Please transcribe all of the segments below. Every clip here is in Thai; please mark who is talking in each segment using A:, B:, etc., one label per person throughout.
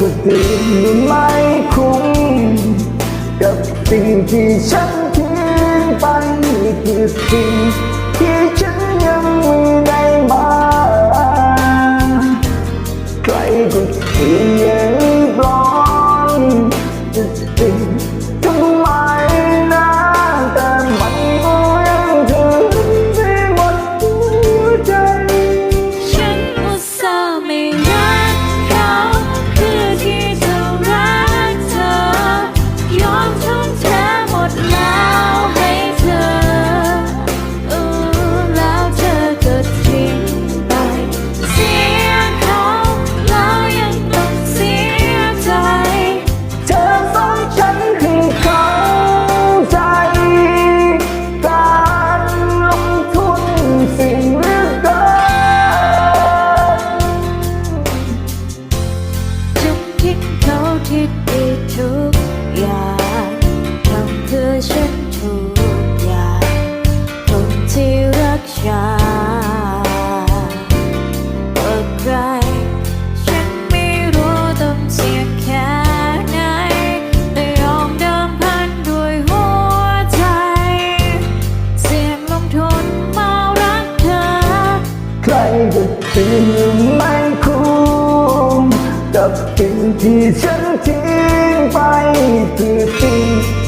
A: ก็ติดมันไม่คุ้มกับสิ่งที่ฉันทิ้งไปนี่คือสิ่งที่ฉัน ที่ดี
B: ทุกอย่าง
A: ทำ
B: เพื่อฉัน ที่ฉันทิ้งไปคือจริ
A: ง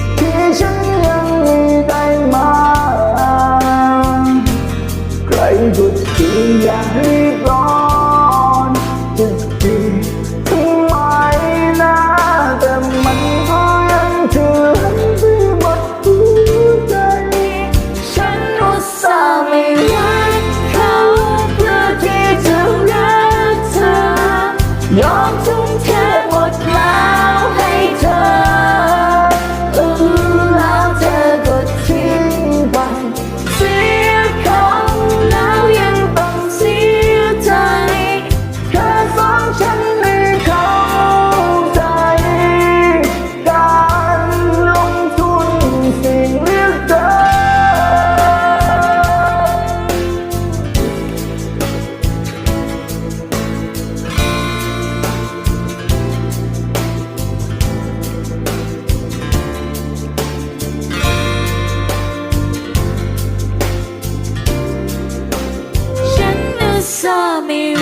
A: me